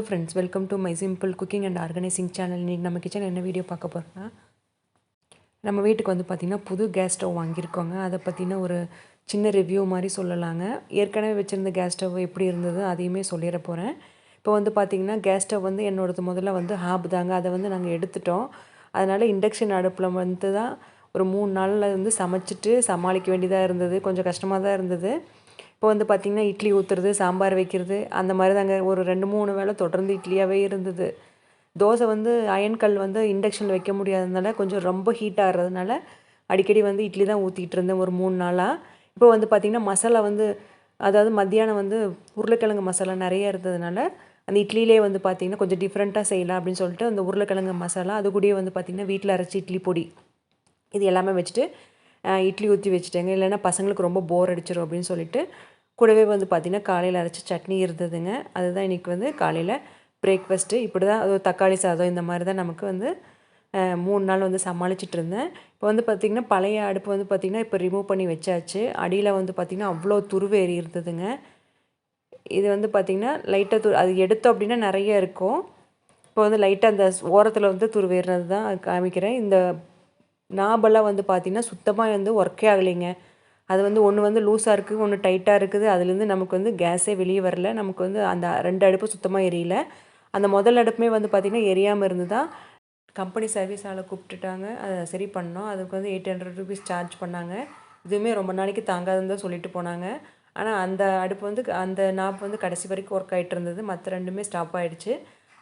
Hello friends welcome to my simple cooking and organising channel இன்றைக்கி நம்ம kitchen என்ன video பார்க்க போகிறோம்னா நம்ம வீட்டுக்கு வந்து பார்த்திங்கன்னா புது கேஸ் ஸ்டவ் வாங்கியிருக்கோங்க. அதை பற்றின ஒரு சின்ன ரிவ்யூ மாதிரி சொல்லலாங்க. ஏற்கனவே வச்சுருந்த கேஸ் ஸ்டவ் எப்படி இருந்தது அதையுமே சொல்லிட போகிறேன் இப்போ வந்து பார்த்திங்கன்னா கேஸ் ஸ்டவ் வந்து என்னோடது முதல்ல வந்து ஹாப் தாங்க. அதை வந்து நாங்கள் எடுத்துட்டோம். அதனால் இண்டக்ஷன் அடுப்பில் வந்து தான் ஒரு மூணு நாளில் வந்து சமைச்சிட்டு சமாளிக்க வேண்டியதாக இருந்தது. கொஞ்சம் கஷ்டமாக தான் இருந்தது. இப்போ வந்து பார்த்திங்கன்னா இட்லி ஊற்றுறது சாம்பார் வைக்கிறது அந்த மாதிரி தாங்க ஒரு ரெண்டு மூணு வேளை தொடர்ந்து இட்லியாகவே இருந்தது. தோசை வந்து அயன்கல் வந்து இண்டக்ஷனில் வைக்க முடியாததுனால கொஞ்சம் ரொம்ப ஹீட் ஆகிறதுனால அடிக்கடி வந்து இட்லி தான் ஊற்றிட்டு இருந்தேன் ஒரு மூணு நாளாக இப்போ வந்து பார்த்திங்கன்னா மசாலா வந்து அதாவது மத்தியானம் வந்து உருளைக்கிழங்கு மசாலா நிறைய இருந்ததுனால அந்த இட்லியிலே வந்து பார்த்திங்கன்னா கொஞ்சம் டிஃப்ரெண்ட்டாக செய்யலாம் அப்படின்னு சொல்லிட்டு அந்த உருளைக்கிழங்கு மசாலா அது கூடயே வந்து பார்த்திங்கன்னா வீட்டில் அரைச்சி இட்லி பொடி. இது எல்லாமே வச்சுட்டு இட்லி ஊற்றி வச்சுட்டேங்க. இல்லைன்னா பசங்களுக்கு ரொம்ப போர் அடிச்சிடும் அப்படின்னு சொல்லிட்டு கூடவே வந்து பார்த்திங்கன்னா காலையில் அரைச்சி சட்னி இருந்ததுங்க. அதுதான் இன்றைக்கி வந்து காலையில் பிரேக்ஃபாஸ்ட்டு இப்படி தான் அது தக்காளி சாதம் இந்த மாதிரி தான் நமக்கு வந்து மூணு நாள் வந்து சமாளிச்சிட்டு இருந்தேன். இப்போ வந்து பார்த்திங்கன்னா பழைய அடுப்பு வந்து பார்த்திங்கன்னா இப்போ ரிமூவ் பண்ணி வச்சாச்சு. அடியில் வந்து பார்த்திங்கன்னா அவ்வளோ துருவேறி இருந்ததுங்க இது வந்து பார்த்திங்கன்னா லைட்டாக து அது எடுத்தோம் அப்படின்னா நிறைய இருக்கும். இப்போ வந்து லைட்டாக அந்த ஓரத்தில் வந்து துருவேறினது தான் காமிக்கிறேன். இந்த நாபெல்லாம் வந்து பார்த்திங்கன்னா சுத்தமாக வந்து ஒர்க்கே ஆகலைங்க. அது வந்து ஒன்று வந்து லூஸாக இருக்குது ஒன்று டைட்டாக இருக்குது. அதுலேருந்து நமக்கு வந்து கேஸே வெளியே வரல. நமக்கு வந்து அந்த ரெண்டு அடுப்பு சுத்தமாக எரியல. அந்த முதல் அடுப்புமே வந்து பார்த்திங்கன்னா எரியாமல் இருந்து தான் கம்பெனி சர்வீஸ் ஆளை கூப்பிட்டுட்டாங்க. அதை சரி பண்ணோம். அதுக்கு வந்து எயிட் ஹண்ட்ரட் ருபீஸ் சார்ஜ் பண்ணாங்க. இதுவுமே ரொம்ப நாளைக்கு தாங்காதுன்னு தான் சொல்லிட்டு போனாங்க. ஆனால் அந்த அடுப்பு வந்து அந்த நாப் வந்து கடைசி வரைக்கும் ஒர்க் ஆகிட்டு இருந்தது. மற்ற ரெண்டுமே ஸ்டாப் ஆகிடுச்சு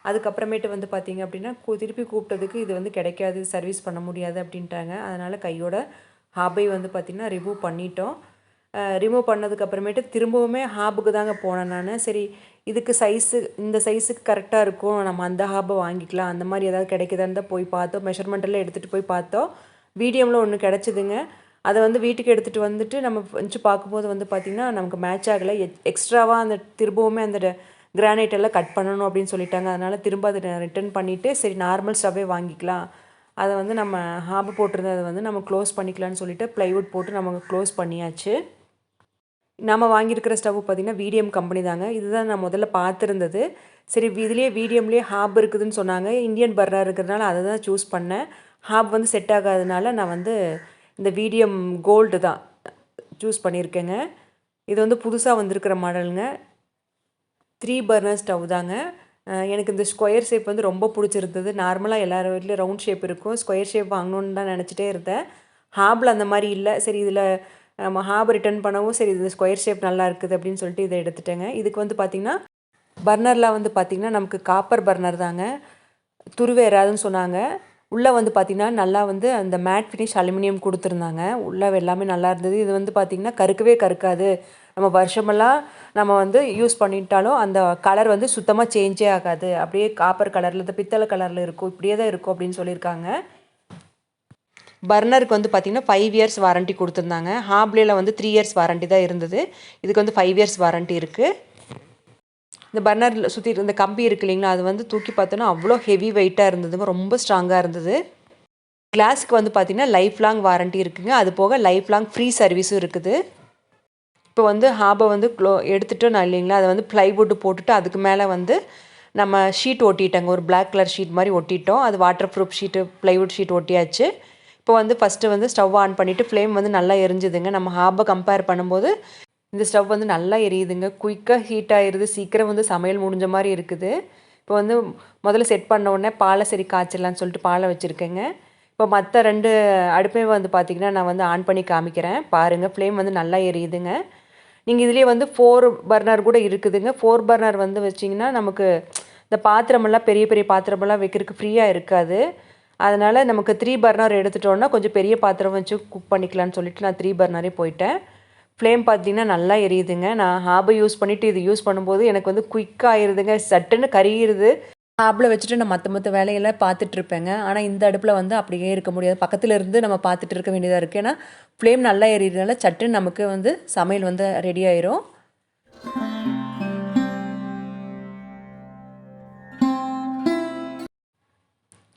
அதுக்கப்புறமேட்டு வந்து பார்த்திங்க அப்படின்னா திருப்பி கூப்பிட்டதுக்கு இது வந்து கிடைக்காது சர்வீஸ் பண்ண முடியாது அப்படின்ட்டாங்க. அதனால் கையோட ஹாபை வந்து பார்த்திங்கன்னா ரிமூவ் பண்ணிட்டோம். ரிமூவ் பண்ணதுக்கப்புறமேட்டு திரும்பவுமே ஹாபுக்கு தாங்க போனேன் நான். சரி இதுக்கு சைஸு இந்த சைஸுக்கு கரெக்டாக இருக்கும். நம்ம அந்த ஹாபை வாங்கிக்கலாம். அந்த மாதிரி ஏதாவது கிடைக்குதான்னு தான் போய் பார்த்தோம். மெஷர்மெண்ட்டெல்லாம் எடுத்துகிட்டு போய் பார்த்தோம். மீடியமில் ஒன்று கிடச்சிதுங்க. அதை வந்து வீட்டுக்கு எடுத்துகிட்டு வந்துட்டு நம்ம வச்சு பார்க்கும்போது வந்து பார்த்திங்கன்னா நமக்கு மேட்ச் ஆகலை. எக்ஸ்ட்ராவாக அந்த திரும்பவுமே அந்த கிரானைட் எல்லாம் கட் பண்ணணும் அப்படின்னு சொல்லிட்டாங்க. அதனால் திரும்ப அதை ரிட்டர்ன் பண்ணிவிட்டு சரி நார்மல் ஸ்டவ்வே வாங்கிக்கலாம். அதை வந்து நம்ம ஹாபு போட்டிருந்ததை வந்து நம்ம க்ளோஸ் பண்ணிக்கலான்னு சொல்லிட்டு ப்ளைவுட் போட்டு நம்ம க்ளோஸ் பண்ணியாச்சு. நம்ம வாங்கியிருக்கிற ஸ்டவ் பார்த்திங்கன்னா வீடியம் கம்பெனி தாங்க. இதுதான் நான் முதல்ல பார்த்துருந்தது. சரி இதுலேயே வீடியம்லேயே ஹாப் இருக்குதுன்னு சொன்னாங்க. இந்தியன் பர்னர் இருக்கிறதுனால அதை தான் சூஸ் பண்ணேன். ஹாப் வந்து செட் ஆகாதனால நான் வந்து இந்த வீடியம் கோல்டு தான் சூஸ் பண்ணியிருக்கேங்க. இது வந்து புதுசாக வந்திருக்கிற மாடலுங்க த்ரீ பர்னர் ஸ்டவ் தாங்க. எனக்கு இந்த ஸ்கொயர் ஷேப் வந்து ரொம்ப பிடிச்சிருந்தது. நார்மலாக எல்லார் வீட்லேயும் ரவுண்ட் ஷேப் இருக்கும். ஸ்கொயர் ஷேப் வாங்கணுன்னு தான் நினச்சிட்டே இருந்தேன். ஹாபில் அந்த மாதிரி இல்லை. சரி இதில் நம்ம ஹாப் ரிட்டர்ன் பண்ணவும் சரி இது ஸ்கொயர் ஷேப் நல்லா இருக்குது அப்படின்னு சொல்லிட்டு இதை எடுத்துட்டேங்க. இதுக்கு வந்து பார்த்திங்கன்னா பர்னர்லாம் வந்து பார்த்திங்கன்னா நமக்கு காப்பர் பர்னர் தாங்க. துருவேறாதுன்னு சொன்னாங்க. உள்ளே வந்து பார்த்திங்கன்னா நல்லா வந்து அந்த மேட் ஃபினிஷ் அலுமினியம் கொடுத்துருந்தாங்க. உள்ளே எல்லாமே நல்லா இருந்தது. இது வந்து பார்த்திங்கன்னா கருக்கவே கருக்காது. நம்ம வருஷமெல்லாம் நம்ம வந்து யூஸ் பண்ணிட்டாலும் அந்த கலர் வந்து சுத்தமாக சேஞ்சே ஆகாது. அப்படியே காப்பர் கலரில் இந்த பித்தளை கலரில் இருக்கும். இப்படியே தான் இருக்கும் அப்படின்னு சொல்லியிருக்காங்க. பர்னருக்கு வந்து பார்த்திங்கன்னா ஃபைவ் இயர்ஸ் வாரண்ட்டி கொடுத்துருந்தாங்க. ஹாப்லேயில் வந்து த்ரீ இயர்ஸ் வாரண்ட்டி தான் இருந்தது. இதுக்கு வந்து ஃபைவ் இயர்ஸ் வாரண்ட்டி இருக்குது இந்த பர்னரில் சுற்றி இந்த கம்பி இருக்கு இல்லைங்களா அது வந்து தூக்கி பார்த்தோன்னா அவ்வளோ ஹெவி வெயிட்டாக இருந்ததுங்க. ரொம்ப ஸ்ட்ராங்காக இருந்தது. கிளாஸுக்கு வந்து பார்த்திங்கன்னா லைஃப் லாங் வாரண்ட்டி இருக்குங்க. அது போக லைஃப் லாங் ஃப்ரீ சர்வீஸும் இருக்குது. இப்போ வந்து ஹாபை வந்து க்ளோ எடுத்துட்டோம் நான் இல்லைங்களா? அதை வந்து ப்ளைவுட் போட்டுட்டு அதுக்கு மேலே வந்து நம்ம ஷீட் ஒட்டிட்டோங்க. ஒரு பிளாக் கலர் ஷீட் மாதிரி ஒட்டிட்டோம். அது waterproof sheet plywood sheet ஒட்டியாச்சு. இப்போ வந்து ஃபஸ்ட்டு வந்து ஸ்டவ் ஆன் பண்ணிவிட்டு ஃப்ளேம் வந்து நல்லா எரிஞ்சுதுங்க. நம்ம ஹாபை கம்பேர் பண்ணும்போது இந்த ஸ்டவ் வந்து நல்லா எரியுதுங்க. குயிக்காக ஹீட் ஆயிடுது சீக்கிரம் வந்து சமையல் முடிஞ்ச மாதிரி இருக்குது. இப்போ வந்து முதல்ல செட் பண்ண உடனே பாலை சரி காய்ச்சிடலான்னு சொல்லிட்டு பாலை வச்சுருக்கேங்க. இப்போ மற்ற ரெண்டு அடுப்பையும் வந்து பார்த்திங்கன்னா நான் வந்து ஆன் பண்ணி காமிக்கிறேன். பாருங்கள் ஃப்ளேம் வந்து நல்லா எரியுதுங்க. நீங்கள் இதுலேயே வந்து ஃபோர் பர்னர் கூட இருக்குதுங்க. ஃபோர் பர்னர் வந்து வச்சிங்கன்னா நமக்கு இந்த பாத்திரமெல்லாம் பெரிய பெரிய பாத்திரமெல்லாம் வைக்கிறதுக்கு ஃப்ரீயாக இருக்காது. அதனால் நமக்கு த்ரீ பர்னர் எடுத்துட்டோன்னா கொஞ்சம் பெரிய பாத்திரம் வச்சு குக் பண்ணிக்கலான்னு சொல்லிட்டு நான் த்ரீ பர்னரே போயிட்டேன். ஃப்ளேம் பார்த்தீங்கன்னா நல்லா எரியுதுங்க. நான் ஹாபை யூஸ் பண்ணிவிட்டு இது யூஸ் பண்ணும்போது எனக்கு வந்து குயிக்காக ஆயிடுதுங்க சட்டுன்னு கரியிருது ஹாபில் வச்சுட்டு நான் மற்ற மற்ற வேலையெல்லாம் பார்த்துட்டு இருப்பேங்க ஆனால் இந்த அடுப்பில் வந்து அப்படியே இருக்க முடியாது. பக்கத்தில் இருந்து நம்ம பார்த்துட்டு இருக்க. வேண்டியதாக இருக்குது ஏன்னா ஃப்ளேம் நல்லா எரியறதுனால சட்டுன்னு நமக்கு வந்து சமையல் வந்து ரெடி ஆயிரும்.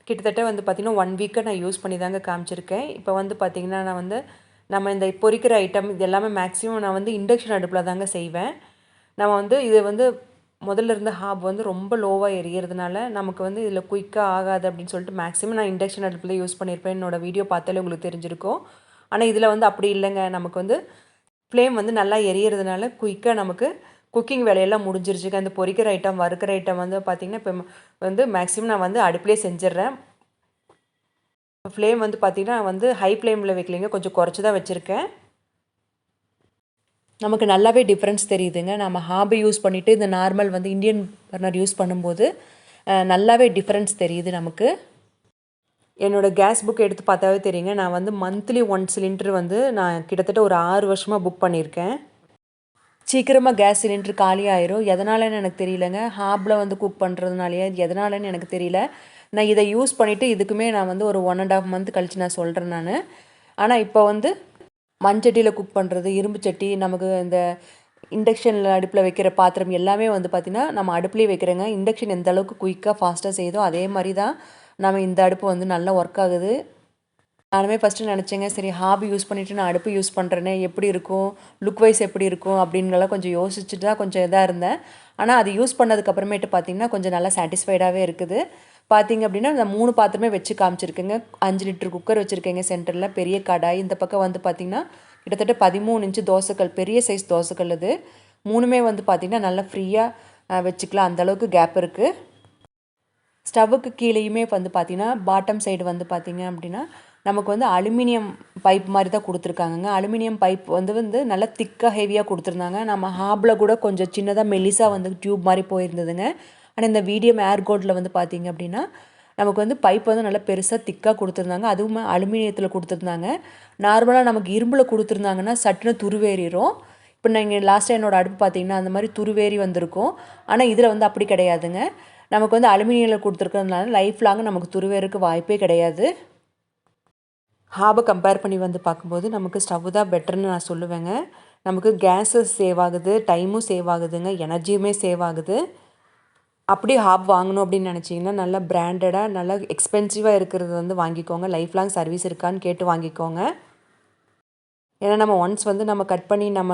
கிட்டத்தட்ட வந்து பார்த்திங்கன்னா ஒன் வீக்கை நான் யூஸ் பண்ணி தாங்க காமிச்சிருக்கேன். இப்போ வந்து பார்த்திங்கன்னா நான் வந்து நம்ம இந்த பொரிக்கிற ஐட்டம் இது எல்லாமே மேக்ஸிமம் நான் வந்து இண்டக்ஷன் அடுப்பில் தாங்க செய்வேன். நம்ம வந்து இது வந்து முதல்ல இருந்த ஹாப் வந்து ரொம்ப லோவாக எரியறதுனால நமக்கு வந்து இதில் குயிக்காக ஆகாது அப்படின்னு சொல்லிட்டு மேக்ஸிமம் நான் இண்டக்ஷன் அடுப்பில் யூஸ் பண்ணியிருப்பேன். என்னோட வீடியோ பார்த்தாலே உங்களுக்கு தெரிஞ்சிருக்கும். ஆனால் இதில் வந்து அப்படி இல்லைங்க. நமக்கு வந்து ஃப்ளேம் வந்து நல்லா எரியறதுனால குயிக்காக நமக்கு குக்கிங் வேலையெல்லாம் முடிஞ்சிருச்சுங்க. அந்த பொரிக்கிற ஐட்டம் வறுக்கிற ஐட்டம் வந்து பார்த்திங்கன்னா இப்போ வந்து மேக்ஸிமம் நான் வந்து அடுப்பிலே செஞ்சிடுறேன் ஃப்ளேம் வந்து பார்த்திங்கன்னா வந்து ஹை ஃப்ளேமில் வைக்கலைங்க. கொஞ்சம் குறைச்சி தான் வச்சுருக்கேன். நமக்கு நல்லாவே டிஃப்ரென்ஸ் தெரியுதுங்க. நம்ம ஹாபை யூஸ் பண்ணிவிட்டு இந்த நார்மல் வந்து இந்தியன் பர்னர் யூஸ் பண்ணும்போது நல்லாவே டிஃப்ரென்ஸ் தெரியுது நமக்கு. என்னோடய கேஸ் புக் எடுத்து பார்த்தாவே தெரியுங்க. நான் வந்து மந்த்லி ஒன் சிலிண்டர் வந்து நான் கிட்டத்தட்ட ஒரு ஆறு வருஷமாக புக் பண்ணியிருக்கேன் சீக்கிரமாக கேஸ் சிலிண்டர் காலி ஆயிரும். எதனாலன்னு எனக்கு தெரியலங்க. ஹாப்பில் வந்து குக் பண்ணுறதுனாலயே எதனாலன்னு எனக்கு தெரியல. நான் இதை யூஸ் பண்ணிவிட்டு இதுக்குமே நான் வந்து ஒரு ஒன் அண்ட் ஆஃப் மந்த் கழித்து நான் சொல்கிறேன் நான். ஆனால் இப்போ வந்து மண்சட்டியில் குக் பண்ணுறது இரும்பு சட்டி நமக்கு இந்த இண்டக்ஷனில் அடுப்பில் வைக்கிற பாத்திரம் எல்லாமே வந்து பார்த்திங்கன்னா நம்ம அடுப்புலேயே வைக்கிறோங்க. இண்டக்ஷன் எந்த அளவுக்கு குயிக்காக ஃபாஸ்ட்டாக செய்யுதோ அதே மாதிரி தான் நம்ம இந்த அடுப்பு வந்து நல்லா ஒர்க் ஆகுது. நானுமே ஃபஸ்ட்டு நினச்சேங்க சரி ஹாபி யூஸ் பண்ணிவிட்டு நான் அடுப்பு யூஸ் பண்ணுறேனே எப்படி இருக்கும்? லுக் வைஸ் எப்படி இருக்கும்? அப்படின்னுலாம் கொஞ்சம் யோசிச்சுட்டு தான் கொஞ்சம் இதாக இருந்தேன். ஆனால் அது யூஸ் பண்ணதுக்கப்புறமேட்டு பார்த்தீங்கன்னா கொஞ்சம் நல்லா சாட்டிஸ்ஃபைடாகவே இருக்குது. பார்த்தீங்க அப்படின்னா இந்த மூணு பாத்திரமே வச்சு காமிச்சிருக்கேங்க. அஞ்சு லிட்டர் குக்கர் வச்சுருக்கேங்க சென்டரில். பெரிய கடாய். இந்த பக்கம் வந்து பார்த்திங்கன்னா கிட்டத்தட்ட பதிமூணு இன்ச்சு தோசைக்கல். பெரிய சைஸ் தோசைக்கல் இது மூணுமே வந்து பார்த்திங்கன்னா நல்லா ஃப்ரீயாக வச்சுக்கலாம். அந்தளவுக்கு கேப் இருக்குது ஸ்டவ்வுக்கு கீழேயுமே வந்து பார்த்தீங்கன்னா பாட்டம் சைடு வந்து பார்த்தீங்க அப்படின்னா நமக்கு வந்து அலுமினியம் பைப் மாதிரி தான் கொடுத்துருக்காங்கங்க. அலுமினியம் பைப் வந்து வந்து நல்லா திக்காக ஹெவியாக கொடுத்துருந்தாங்க. நம்ம ஹாப்பில் கூட கொஞ்சம் சின்னதாக மெலிசாக வந்து டியூப் மாதிரி போயிருந்ததுங்க. ஆனால் இந்த வீடியம் ஏர் கோல்டில் வந்து பார்த்தீங்க அப்படின்னா நமக்கு வந்து பைப் வந்து நல்லா பெருசாக திக்காக கொடுத்துருந்தாங்க. அதுவும் அலுமினியத்தில் கொடுத்துருந்தாங்க. நார்மலாக நமக்கு இரும்பில் கொடுத்துருந்தாங்கன்னா சட்டுன்னு துருவேறிடும் இப்போ நீங்கள் லாஸ்ட்டாக என்னோடய அடுப்பு பார்த்தீங்கன்னா அந்த மாதிரி துருவேறி வந்திருக்கும். ஆனால் இதில் வந்து அப்படி கிடையாதுங்க. நமக்கு வந்து அலுமினியில் கொடுத்துருக்கறதுனால லைஃப் லாங் நமக்கு துருவேறுக்கு வாய்ப்பே கிடையாது. ஹாபை கம்பேர் பண்ணி வந்து பார்க்கும்போது நமக்கு ஸ்டவ் தான் பெட்டர்னு நான் சொல்லுவேங்க. நமக்கு கேஸஸ் சேவ் ஆகுது டைமும் சேவ் ஆகுதுங்க எனர்ஜியுமே சேவ் ஆகுது. அப்படியே ஹாப் வாங்கணும் அப்படின்னு நினச்சிங்கன்னா நல்லா பிராண்டடாக நல்லா எக்ஸ்பென்சிவாக இருக்கிறது வந்து வாங்கிக்கோங்க. லைஃப் லாங் சர்வீஸ் இருக்கான்னு கேட்டு வாங்கிக்கோங்க. ஏன்னா நம்ம ஒன்ஸ் வந்து நம்ம கட் பண்ணி நம்ம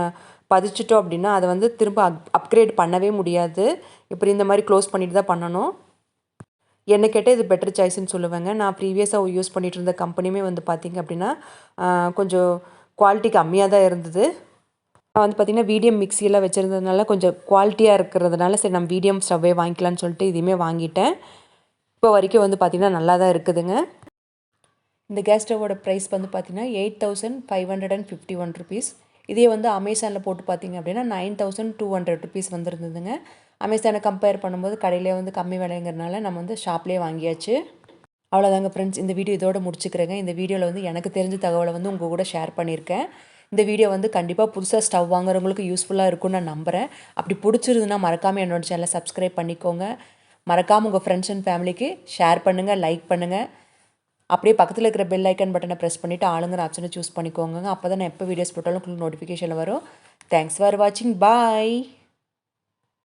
பதிச்சிட்டோம் அப்படின்னா அதை வந்து திரும்ப அப் அப்கிரேட் பண்ணவே முடியாது. இப்படி இந்த மாதிரி க்ளோஸ் பண்ணிட்டு தான் பண்ணணும். என்ன கேட்டால் இது பெட்டர் சாய்ஸ்ன்னு சொல்லுவேங்க. நான் ப்ரீவியஸாக யூஸ் பண்ணிகிட்டு இருந்த கம்பெனியுமே வந்து பார்த்திங்க அப்படின்னா கொஞ்சம் குவாலிட்டி கம்மியாக தான் இருந்தது. நான் வந்து பார்த்திங்கன்னா வீடியம் மிக்சியெல்லாம் வச்சுருந்ததுனால கொஞ்சம் குவாலிட்டியாக இருக்கிறதுனால சரி நம்ம வீடியம் ஸ்டவ்வே வாங்கிக்கலாம்னு சொல்லிட்டு இதையுமே வாங்கிட்டேன். இப்போ வரைக்கும் வந்து பார்த்திங்கன்னா நல்லா தான் இருக்குதுங்க. இந்த கேஸ் ஸ்டவோட ப்ரைஸ் வந்து பார்த்தீங்கன்னா eight thousand five hundred and fifty one rupees இதே வந்து அமேசானில் போட்டு பார்த்திங்க அப்படின்னா nine thousand two hundred rupees வந்துருந்ததுங்க. அமேசானை கம்பேர் பண்ணும்போது கடையிலே வந்து கம்மி விலைங்கிறனால நம்ம வந்து ஷாப்லேயே வாங்கியாச்சு. அவ்வளோதாங்க ஃப்ரெண்ட்ஸ் இந்த வீடியோ இதோட முடிச்சுக்கிறேங்க. இந்த வீடியோவில் வந்து எனக்கு தெரிஞ்ச தகவலை வந்து உங்கள் கூட ஷேர் பண்ணியிருக்கேன். இந்த வீடியோ வந்து கண்டிப்பாக புதுசாக ஸ்டவ் வாங்குறவங்களுக்கு யூஸ்ஃபுல்லாக இருக்கும்னு நான் நம்புகிறேன் அப்படி பிடிச்சிருந்துன்னா மறக்காமல் என்னோட சேனலை சப்ஸ்கிரைப் பண்ணிக்கோங்க. மறக்காமல் உங்கள் ஃப்ரெண்ட்ஸ் அண்ட் ஃபேமிலிக்கு ஷேர் பண்ணுங்கள் லைக் பண்ணுங்கள் அப்படியே பக்கத்தில் இருக்கிற பெல் ஐக்கன் பட்டனை ப்ரெஸ் பண்ணிவிட்டு ஆளுங்கிற ஆப்ஷனை சூஸ் பண்ணிக்கோங்க அப்போ தான் நான் எப்போ வீடியோஸ் போட்டாலும் உங்களுக்கு நோட்டிஃபிகேஷன் வரும். தேங்க்ஸ் ஃபார் வாட்சிங் பாய்